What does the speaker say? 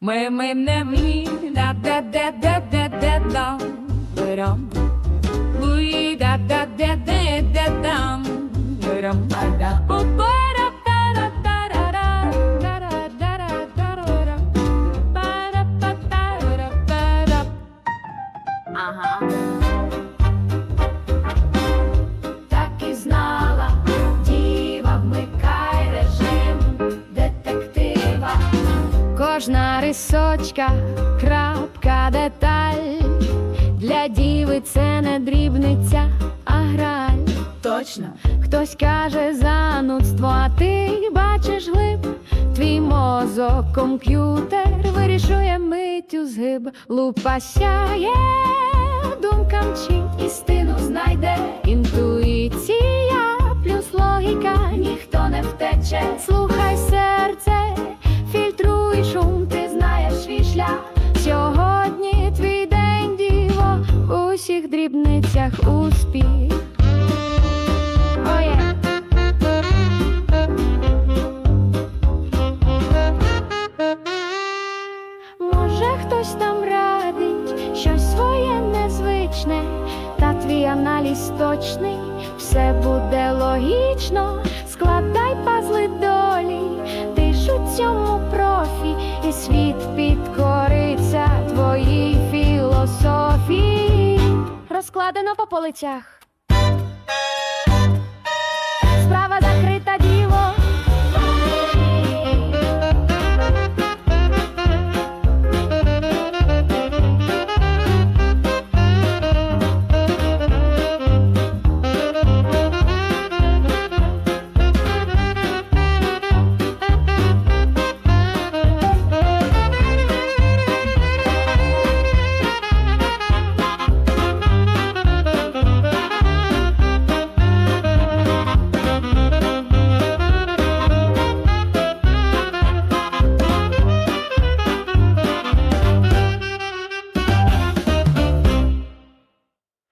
Ми ми не мі да да да да да да дам Берам Уй да да да да да дам Берам Бада Бара тара тарара Тара тара тарара. Бара па тара тара Ага. Так і знала, діва, вмикай режим детектива. Кожна рисочка, крапка, деталь. Для діви це не дрібниця, а граль. Точно. Хтось каже занудство, а ти бачиш глиб. Твій мозок, комп'ютер вирішує миттю згиб. Лупа сяє, думка мчить, Істину знайде, інтуїція плюс логіка. ніхто не втече. Всіх дрібницях успіх. Хтось там радить щось своє незвичне, та твій аналіз точний, все буде логічно, складай пазли долі, Розкладено по полицях.